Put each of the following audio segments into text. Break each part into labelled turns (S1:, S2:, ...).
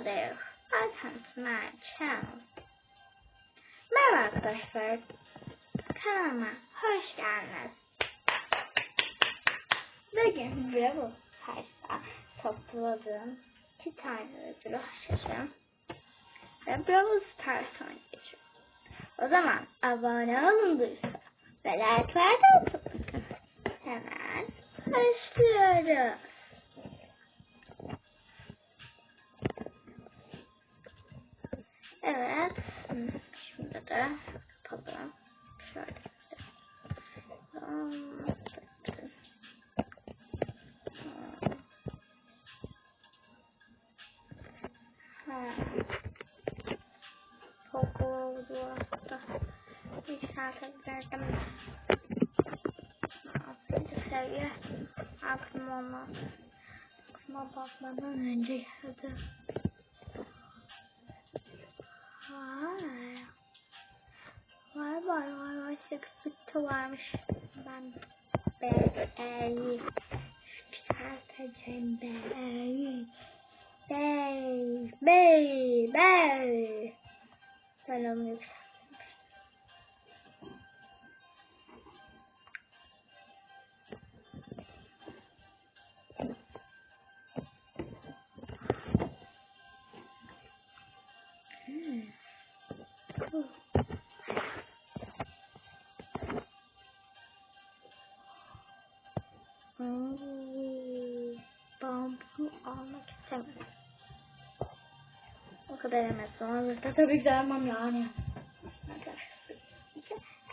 S1: There. To my channel. Merhaba arkadaşlar. Kanalıma hoş geldiniz. Bugün Bravo Stars'a topladığım iki tane ödülü açacağım. Ve Bravo Stars oynayacağım. O zaman abone olunduysa ve like'lar da atın. Hemen başlıyoruz. Oldu hasta. Yükseltebilirdim. Altıncı seviye. Aklım olmaz. Aklıma bakmadan önce geldi. Vay. Vay vay vay vay sıkıntı varmış. Ben beyi yükselteceğim beyi. Bey, bey, bey. Ben onu yükselteceğim. Hmm. Cool. Oo, Yemezsin. Alırsa tabii ki de almam yani.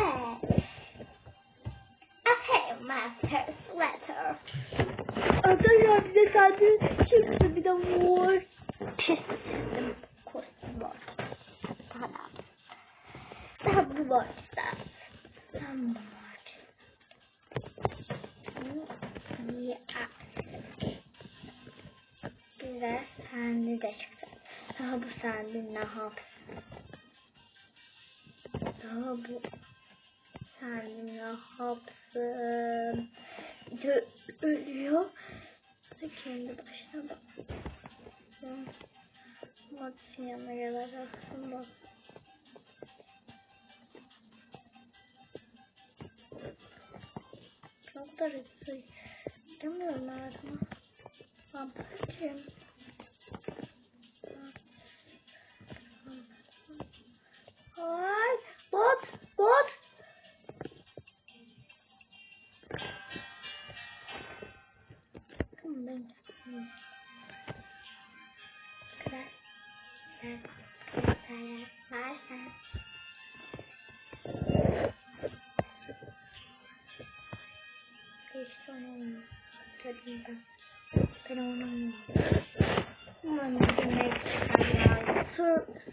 S1: Evet. Okay, master sweater. Arkadaşlar bize sadece çıktı bir de mor çizdim. Kostüm var. Da. Daha bu var. Tamam. Ne yapsın? Daha bu sende ne yapsın? Dö ölüyor. Kendi başına bak. Mat sinemalar aslında bak. Çok da rezil. Demiyorum hayatım.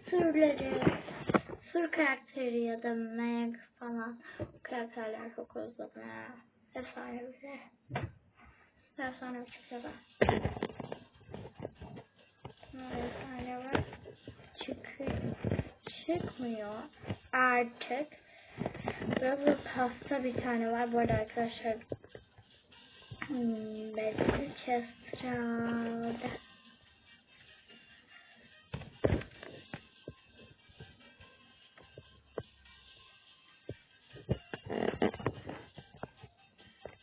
S1: Surları, sur karakteri ya da Meg falan o karakterler çok özledim ya. Efsane bir şey. Efsane bir şey var. Efsane var. Çıkıyor. Çıkmıyor. Artık. Burada pasta bir tane var. Bu arada arkadaşlar Hmm, Chester'da.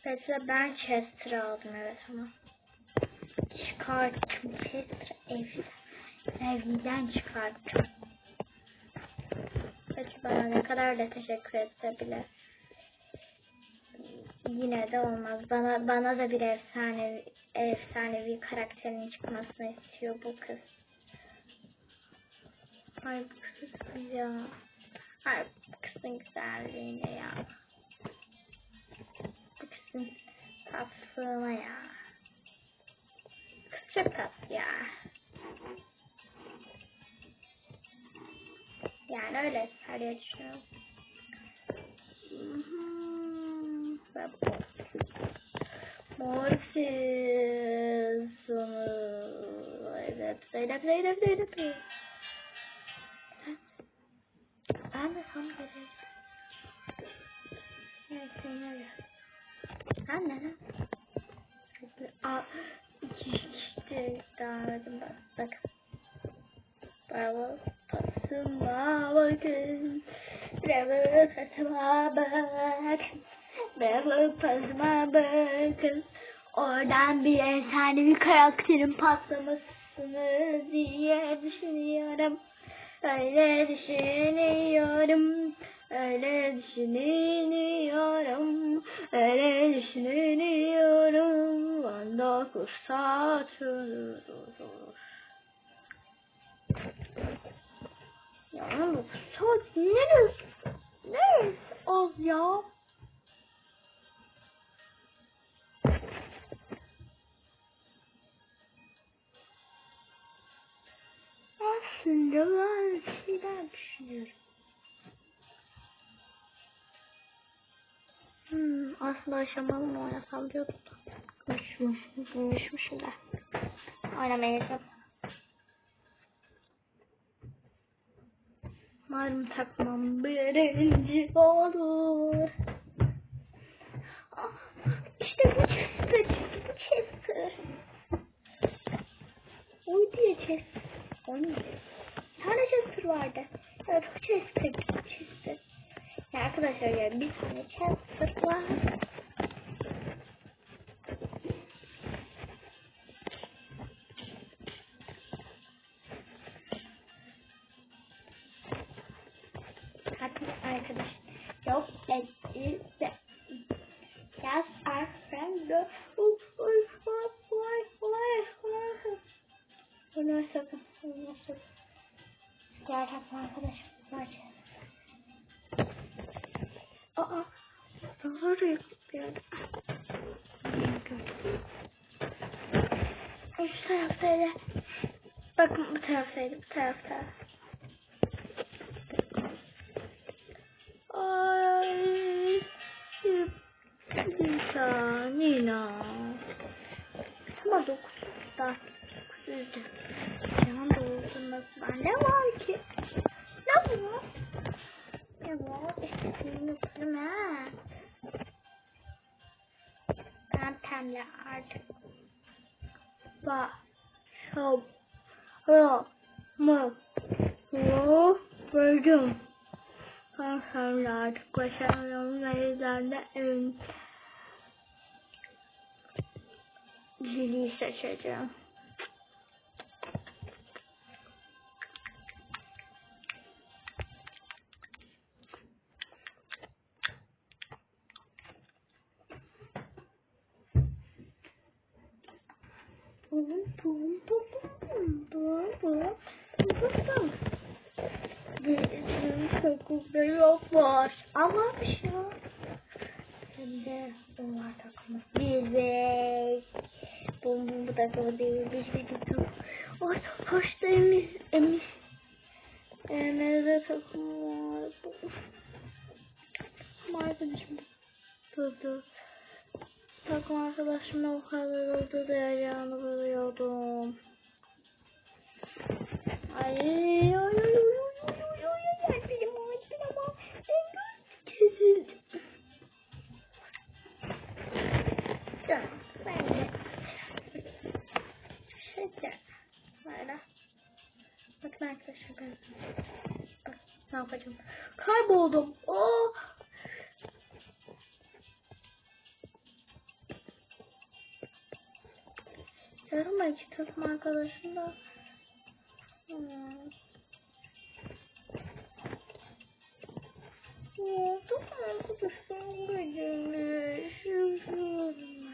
S1: Mesela ben Chester aldım evet ama. Çıkarttım Chester evden. Evden çıkarttım. Bana ne kadar da teşekkür etse bile yine de olmaz. Bana bana da bir efsane efsanevi karakterin çıkmasını istiyor bu kız. Ay bu kız güzel. Ay bu kızın güzelliğine ya. Bu kızın tatlılığına ya. Öyle diye düşünüyorum. Ve Morpheus. Evet, Zeynep, Zeynep, Zeynep. Ben de tam gelir. Evet, Zeynep. Ben ne lan? Aa, iki işte daha verdim bak. Bak. Bravo pasıma bakın. Bravo pasıma bak. Bravo pasıma bakın. Oradan bir efsane bir karakterin patlamasını diye düşünüyorum. Öyle düşünüyorum. Öyle düşünüyorum. Öyle düşünüyorum. Anda fırsat olur. Ya bu fırsat neresi? Neresi az ya? Aslında ben bir şeyler düşünüyorum. Hmm, aslında aşamalı mı oynasam diyordum da. Düşmüşüm, düşmüşüm de. Oynamayacağım. Malum takmam birinci olur. Diğer takma arkadaşım var. Aa, daha da yapıyor. Şu taraftaydı. Bakın bu taraftaydı, bu tarafta. Ay, Nina, Nina. Ama dokuz, daha dokuzuydu. Can doldurması var. Ne var help her mom. No freedom. Her son large question long lies on the end. Really such a jump. Yok var. Ama bir şey. Hem de bunlar takımı. Bize. Bu takımı değil. Biz bir takım. Ay hoşta emiş. Emiş. Ay ay ay ay ay ay ay ay benim ağacım ama en kesildi. Tamam ben de şeker böyle. Bakın arkadaşlar ben bak ne yapacağım. Kayboldum. Oh. Yarım iki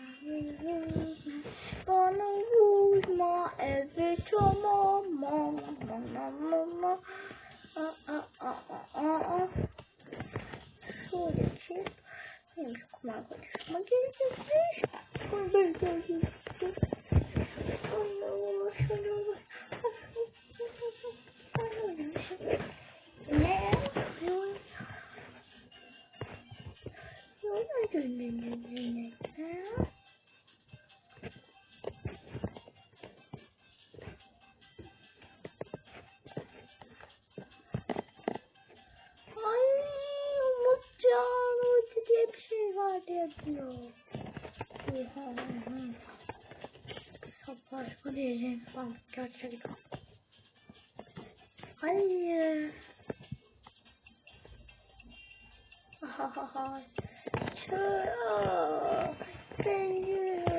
S1: yapıyor. Saplaşma diyeceğim. Tamam gerçekten. Hayır. Ha ha ha. Ben yürüyorum.